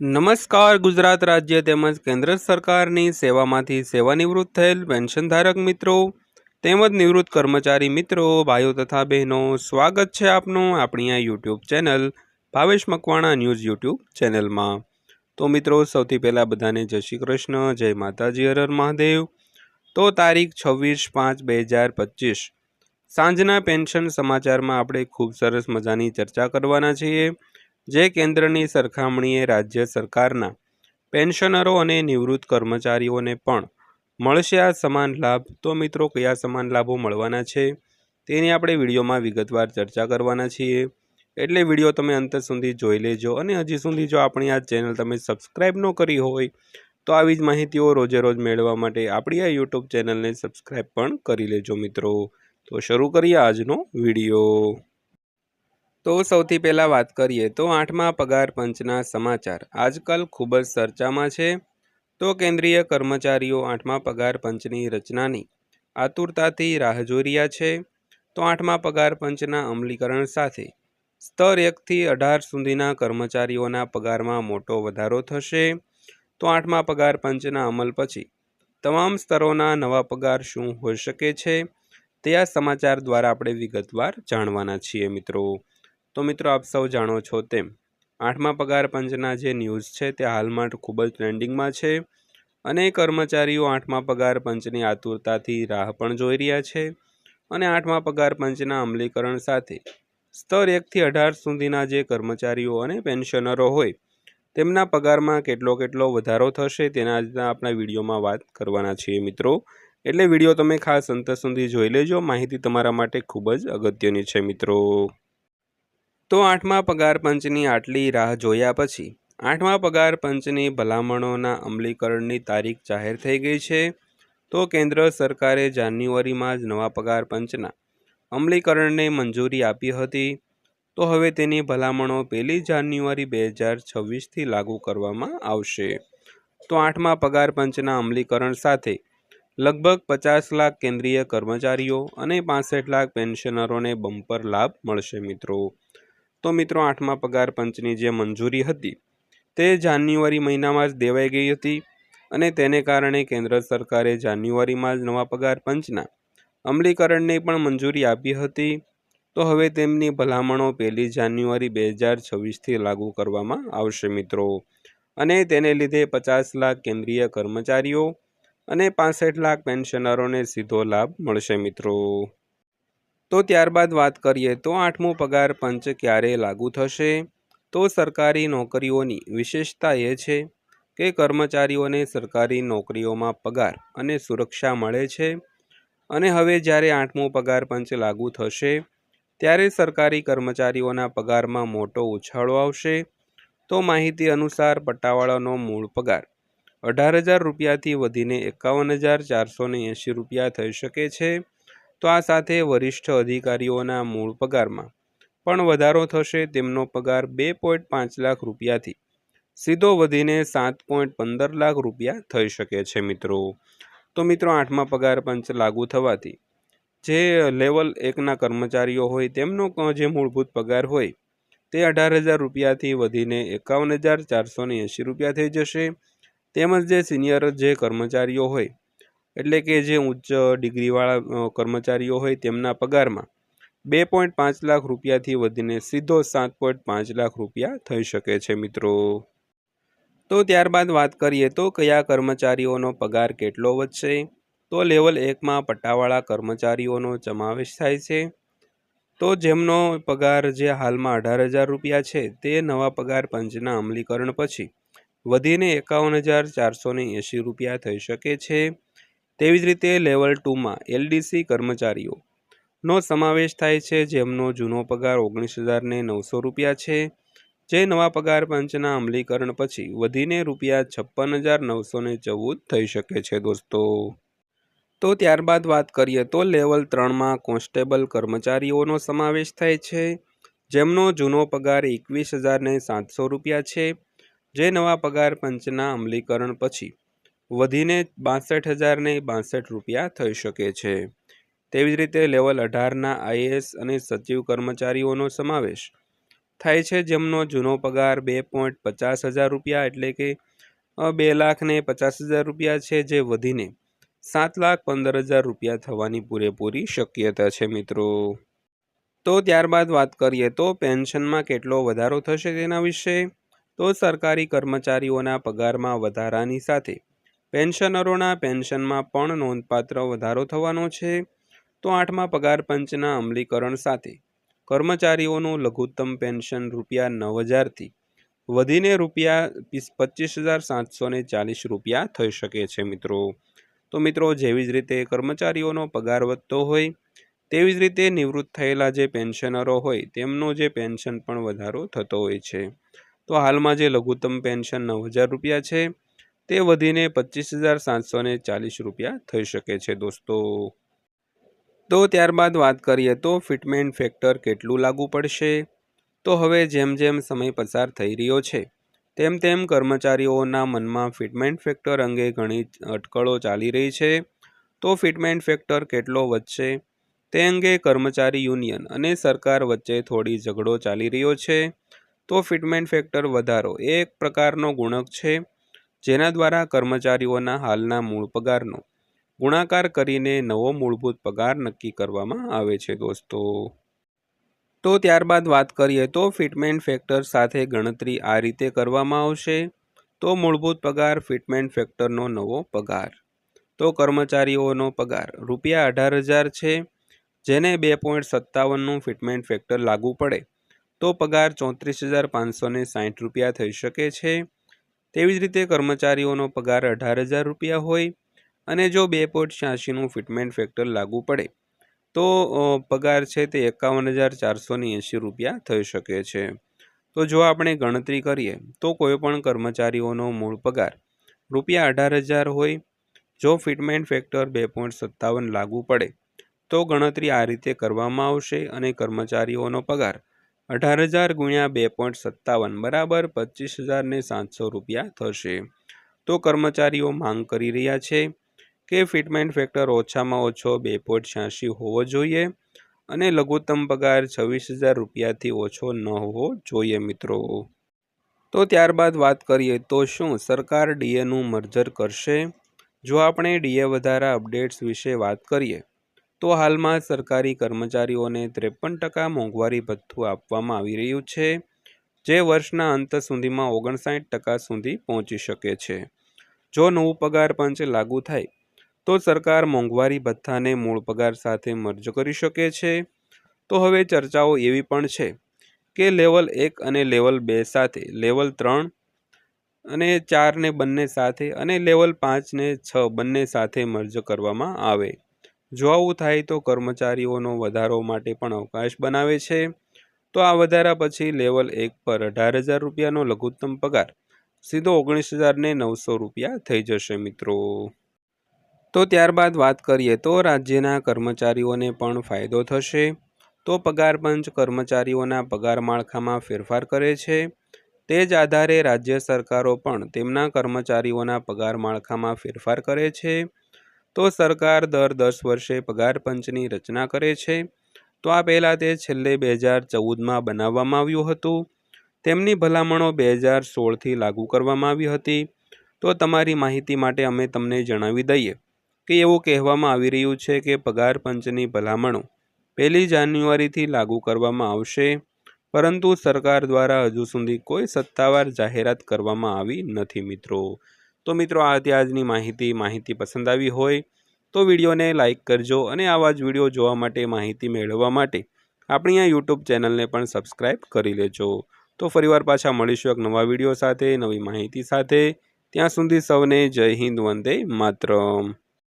નમસ્કાર, ગુજરાત રાજ્ય તેમજ કેન્દ્ર સરકારની સેવામાંથી સેવાનિવૃત્ત થયેલ પેન્શનધારક મિત્રો, તેમજ નિવૃત્ત કર્મચારી મિત્રો, ભાઈઓ તથા બહેનો, સ્વાગત છે આપનું આપણી આ YouTube channel Bhavesh Makwana news YouTube ચેનલમાં. તો મિત્રો, સૌથી પહેલાં બધાને જય શ્રી કૃષ્ણ, જય માતાજી હરર મહાદેવ. તો તારીખ છવ્વીસ પાંચ બે હજાર પચીસ. સાંજના પેન્શન સમાચારમાં આપણે ખૂબ સરસ મજાની ચર્ચા કરવાના છીએ. જે કેન્દ્રની સરખામણીએ રાજ્ય સરકારના પેન્શનરો અને નિવૃત્ત કર્મચારીઓને પણ મળશે આ સમાન લાભ. તો મિત્રો, કયા સમાન લાભો મળવાના છે? તેની આપણે વિડીયોમાં વિગતવાર ચર્ચા કરવાના છીએ. એટલે વીડિયો તમે અંત સુધી જોઈ લેજો અને હજી સુધી જો આપણી આ ચેનલ તમે સબસ્ક્રાઈબ ન કરી હોય, તો આવી જ માહિતીઓ રોજે રોજ મેળવવા માટે આપણી આ યુટ્યુબ ચેનલને સબસ્ક્રાઈબ પણ કરી લેજો મિત્રો. તો શરૂ કરીએ આજનો વીડિયો. તો સૌથી પહેલાં વાત કરીએ તો આઠમા પગાર પંચના સમાચાર. આજકાલ ખૂબ જ ચર્ચામાં છે. તો કેન્દ્રીય કર્મચારીઓ આઠમા પગાર પંચની રચનાની આતુરતાથી રાહ જોઈ રહ્યા છે. તો આઠમા પગાર પંચના અમલીકરણ સાથે સ્તર એકથી અઢાર સુધીના કર્મચારીઓના પગારમાં મોટો વધારો થશે. તો આઠમા પગાર પંચના અમલ પછી તમામ સ્તરોના નવા પગાર શું હોઈ શકે છે? તે આ સમાચાર દ્વારા આપણે વિગતવાર જાણવાના છીએ મિત્રો. તો મિત્રો આપ સૌ જાણો છો તેમ, આઠમા પગાર પંચના જે ન્યૂઝ છે તે હાલમાં ખૂબ જ ટ્રેન્ડિંગમાં છે અને કર્મચારીઓ આઠમા પગાર પંચની આતુરતાથી રાહ પણ જોઈ રહ્યા છે અને આઠમા પગાર પંચના અમલીકરણ સાથે સ્તર એકથી અઢાર સુધીના જે કર્મચારીઓ અને પેન્શનરો હોય, તેમના પગારમાં કેટલો કેટલો વધારો થશે તેના આપણા વિડીયોમાં વાત કરવાના છીએ મિત્રો. એટલે વીડિયો તમે ખાસ અંત સુધી જોઈ લેજો, માહિતી તમારા માટે ખૂબ જ અગત્યની છે મિત્રો. તો આઠમા પગાર પંચની આટલી રાહ જોયા પછી આઠમા પગાર પંચની ભલામણોના અમલીકરણની તારીખ જાહેર થઈ ગઈ છે. તો કેન્દ્ર સરકારે જાન્યુઆરીમાં જ નવા પગાર પંચના અમલીકરણને મંજૂરી આપી હતી. તો હવે તેની ભલામણો પહેલી જાન્યુઆરી બે હજાર છવ્વીસથી લાગુ કરવામાં આવશે. તો આઠમા પગાર પંચના અમલીકરણ સાથે લગભગ પચાસ લાખ કેન્દ્રીય કર્મચારીઓ અને પાસઠ લાખ પેન્શનરોને બમ્પર લાભ મળશે મિત્રો. તો મિત્રો આઠમા પગાર પંચની જે મંજૂરી હતી, તે જાન્યુઆરી મહિનામાં જ દેવાઈ ગઈ હતી અને તેને કારણે કેન્દ્ર સરકારે જાન્યુઆરીમાં જ નવા પગાર પંચના અમલીકરણને પણ મંજૂરી આપી હતી. તો હવે તેમની ભલામણો પહેલી જાન્યુઆરી બે હજાર છવ્વીસથી લાગુ કરવામાં આવશે મિત્રો. અને તેને લીધે પચાસ લાખ કેન્દ્રીય કર્મચારીઓ અને પાસઠ લાખ પેન્શનરોને સીધો લાભ મળશે મિત્રો. તો ત્યારબાદ વાત કરીએ તો આઠમો પગાર પંચ ક્યારે લાગુ થશે? તો સરકારી નોકરીઓની વિશેષતા એ છે કે કર્મચારીઓને સરકારી નોકરીઓમાં પગાર અને સુરક્ષા મળે છે અને હવે જ્યારે આઠમો પગાર પંચ લાગુ થશે, ત્યારે સરકારી કર્મચારીઓના પગારમાં મોટો ઉછાળો આવશે. તો માહિતી અનુસાર પટ્ટાવાળાનો મૂળ પગાર અઢાર હજાર રૂપિયાથી વધીને એકાવન હજાર ચારસો એંશી રૂપિયા થઈ શકે છે. તો આ સાથે વરિષ્ઠ અધિકારીઓના મૂળ પગારમાં પણ વધારો થશે. તેમનો પગાર બે પોઈન્ટ પાંચ લાખ રૂપિયાથી સીધો વધીને સાત પોઈન્ટ પંદર લાખ રૂપિયા થઈ શકે છે મિત્રો. તો મિત્રો, આઠમા પગાર પંચ લાગુ થવાથી જે લેવલ એકના કર્મચારીઓ હોય, તેમનો જે મૂળભૂત પગાર હોય, તે અઢાર હજાર રૂપિયાથી વધીને એકાવન હજાર ચારસો એંશી રૂપિયા થઈ જશે. તેમજ જે સિનિયર જે કર્મચારીઓ હોય એટલે કે જે ઉચ્ચ ડિગ્રીવાળા કર્મચારીઓ હોય તેમના પગારમાં બે પોઈન્ટ પાંચ લાખ રૂપિયાથી વધીને સીધો સાત પોઈન્ટ પાંચ લાખ રૂપિયા થઈ શકે છે, મિત્રો. તો ત્યારબાદ વાત કરીએ તો કયા કર્મચારીઓનો પગાર કેટલો વધશે? તો લેવલ એકમાં પટ્ટાવાળા કર્મચારીઓનો સમાવેશ થાય છે. તો જેમનો પગાર જે હાલમાં અઢાર હજાર રૂપિયા છે, તે નવા પગાર પંચના અમલીકરણ પછી વધીને એકાવન હજાર ચારસો એંશી રૂપિયા થઈ શકે છે. તેવી જ રીતે લેવલ ટુમાં એલડીસી કર્મચારીઓ. નો સમાવેશ થાય છે જેમનો જૂનો પગાર ઓગણીસ હજારને નવસો રૂપિયા છે. જે નવા પગાર પંચના અમલીકરણ પછી વધીને રૂપિયા છપ્પન હજાર નવસો ને ચૌદ થઈ શકે છે દોસ્તો. તો ત્યારબાદ વાત કરીએ તો લેવલ ત્રણમાં કોન્સ્ટેબલ કર્મચારીઓનો સમાવેશ થાય છે. જેમનો જૂનો પગાર એકવીસ હજારને સાતસો રૂપિયા છે. જે નવા પગાર પંચના અમલીકરણ પછી વધીને બાસઠ હજારને બાસઠ રૂપિયા થઈ શકે છે. તેવી જ રીતે લેવલ અઢારના આઈએએસ અને સચિવ કર્મચારીઓનો સમાવેશ થાય છે, જેમનો જૂનો પગાર બે પોઈન્ટ પચાસ હજાર રૂપિયા એટલે કે બે લાખને પચાસ હજાર રૂપિયા છે, જે વધીને સાત લાખ પંદર હજાર રૂપિયા થવાની પૂરેપૂરી શક્યતા છે, મિત્રો. તો ત્યારબાદ વાત કરીએ તો પેન્શનમાં કેટલો વધારો થશે તેના વિશે? તો સરકારી કર્મચારીઓના પગારમાં વધારાની સાથે પેન્શનરોના પેન્શનમાં પણ નોંધપાત્ર વધારો થવાનો છે. તો આઠમા પગાર પંચના અમલીકરણ સાથે કર્મચારીઓનું લઘુત્તમ પેન્શન રૂપિયા નવ હજારથી વધીને રૂપિયા પચીસ હજાર સાતસો ચાલીસ રૂપિયા થઈ શકે છે મિત્રો. તો મિત્રો, જેવી જ રીતે કર્મચારીઓનો પગાર વધતો હોય, તેવી જ રીતે નિવૃત્ત થયેલા જે પેન્શનરો હોય, તેમનો જે પેન્શન પણ વધારો થતો હોય છે. તો હાલમાં જે લઘુત્તમ પેન્શન નવ હજાર રૂપિયા છે તે વધીને પચીસ હજાર સાતસો ને ચાલીસ રૂપિયા થઈ શકે છે દોસ્તો. તો ત્યારબાદ વાત કરીએ તો ફિટમેન્ટ ફેક્ટર કેટલું લાગુ પડશે? તો હવે જેમ જેમ સમય પસાર થઈ રહ્યો છે, તેમ તેમ કર્મચારીઓના મનમાં ફિટમેન્ટ ફેક્ટર અંગે ઘણી અટકળો ચાલી રહી છે. તો ફિટમેન્ટ ફેક્ટર કેટલો વધશે? તે અંગે કર્મચારી યુનિયન અને સરકાર વચ્ચે થોડી ઝઘડો ચાલી રહ્યો છે. તો ફિટમેન્ટ ફેક્ટર વધારો એ એક પ્રકારનો ગુણક છે. જેના દ્વારા કર્મચારીઓના હાલના મૂળ પગારનો ગુણાકાર કરીને નવો મૂળભૂત પગાર નક્કી કરવામાં આવે છે દોસ્તો. તો ત્યારબાદ વાત કરીએ તો ફિટમેન્ટ ફેક્ટર સાથે ગણતરી આ રીતે કરવામાં આવશે. તો મૂળભૂત પગાર ફિટમેન્ટ ફેક્ટરનો નવો પગાર. તો કર્મચારીઓનો પગાર રૂપિયા અઢાર હજાર છે. જેને બે પોઈન્ટ સત્તાવનનું ફિટમેન્ટ ફેક્ટર લાગુ પડે. તો પગાર ચોત્રીસ હજાર પાંચસો સાઠ રૂપિયા થઈ શકે છે. તેવી જ રીતે કર્મચારીઓનો પગાર અઢાર હજાર રૂપિયા હોય અને જો બે પોઈન્ટ છ્યાસીનું ફિટમેન્ટ ફેક્ટર લાગુ પડે, તો પગાર છે તે એકાવન હજાર ચારસોની એંસી રૂપિયા થઈ શકે છે. તો જો આપણે ગણતરી કરીએ, તો કોઈપણ કર્મચારીઓનો મૂળ પગાર રૂપિયા અઢાર હજાર હોય, જો ફિટમેન્ટ ફેક્ટર બે પોઈન્ટ સત્તાવન લાગુ પડે, તો ગણતરી આ રીતે કરવામાં આવશે અને કર્મચારીઓનો પગાર અઢાર હજાર ગુણ્યા બે પોઈન્ટ સત્તાવન બરાબર પચીસ હજાર ને સાતસો રૂપિયા થશે. તો કર્મચારીઓ માંગ કરી રહ્યા છે કે ફિટમેન્ટ ફેક્ટર ઓછામાં ઓછો બે પોઈન્ટ છ્યાસી હોવો જોઈએ અને લઘુત્તમ પગાર છવ્વીસ હજાર રૂપિયાથી ઓછો ન હોવો જોઈએ મિત્રો. તો ત્યારબાદ વાત કરીએ તો શું સરકાર ડીએનું મર્જર કરશે? જો આપણે ડીએ વધારા અપડેટ્સ વિશે વાત કરીએ તો હાલમાં સરકારી કર્મચારીઓને ત્રેપન ટકા મોંઘવારી ભથ્થું આપવામાં આવી રહ્યું છે, જે વર્ષના અંત સુધીમાં ઓગણસાઠ ટકા સુધી પહોંચી શકે છે. જો નવું પગાર પંચ લાગુ થાય, તો સરકાર મોંઘવારી ભથ્થાને મૂળ પગાર સાથે મર્જ કરી શકે છે. તો હવે ચર્ચાઓ એવી પણ છે કે લેવલ એક અને લેવલ બે સાથે, લેવલ ત્રણ અને ચારને બંને સાથે અને લેવલ પાંચને છ બંને સાથે મર્જ કરવામાં આવે. જો આવું થાય તો કર્મચારીઓનો વધારો માટે પણ અવકાશ બનાવે છે. તો આ વધારા પછી લેવલ એક પર અઢાર હજાર રૂપિયાનો લઘુત્તમ પગાર, સીધો ઓગણીસ હજારને નવસો રૂપિયા થઈ જશે મિત્રો. તો ત્યારબાદ વાત કરીએ તો રાજ્યના કર્મચારીઓને પણ ફાયદો થશે. તો પગાર પંચ કર્મચારીઓના પગાર માળખામાં ફેરફાર કરે છે. તે જ આધારે રાજ્ય સરકારો પણ તેમના કર્મચારીઓના પગાર માળખામાં ફેરફાર કરે છે. તો સરકાર દર દસ વર્ષે પગાર પંચની રચના કરે છે. તો આ પહેલાં તે છેલ્લે બે હજાર ચૌદમાં બનાવવામાં આવ્યું હતું. તેમની ભલામણો બે હજાર સોળથી લાગુ કરવામાં આવી હતી. તો તમારી માહિતી માટે અમે તમને જણાવી દઈએ કે એવું કહેવામાં આવી રહ્યું છે કે પગાર પંચની ભલામણો પહેલી જાન્યુઆરીથી લાગુ કરવામાં આવશે. પરંતુ સરકાર દ્વારા હજુ સુધી કોઈ સત્તાવાર જાહેરાત કરવામાં આવી નથી મિત્રો. તો મિત્રો, આ હતી આજની માહિતી. માહિતી પસંદ આવી હોય તો વિડીયોને લાઇક કરજો અને આવા જ વીડિયો જોવા માટે માહિતી મેળવવા માટે આપણી આ યુટ્યુબ ચેનલને પણ સબસ્ક્રાઈબ કરી લેજો. તો ફરીવાર પાછા મળીશું એક નવા વીડિયો સાથે, નવી માહિતી સાથે. ત્યાં સુધી સૌને જય હિન્દ, વંદે માતરમ.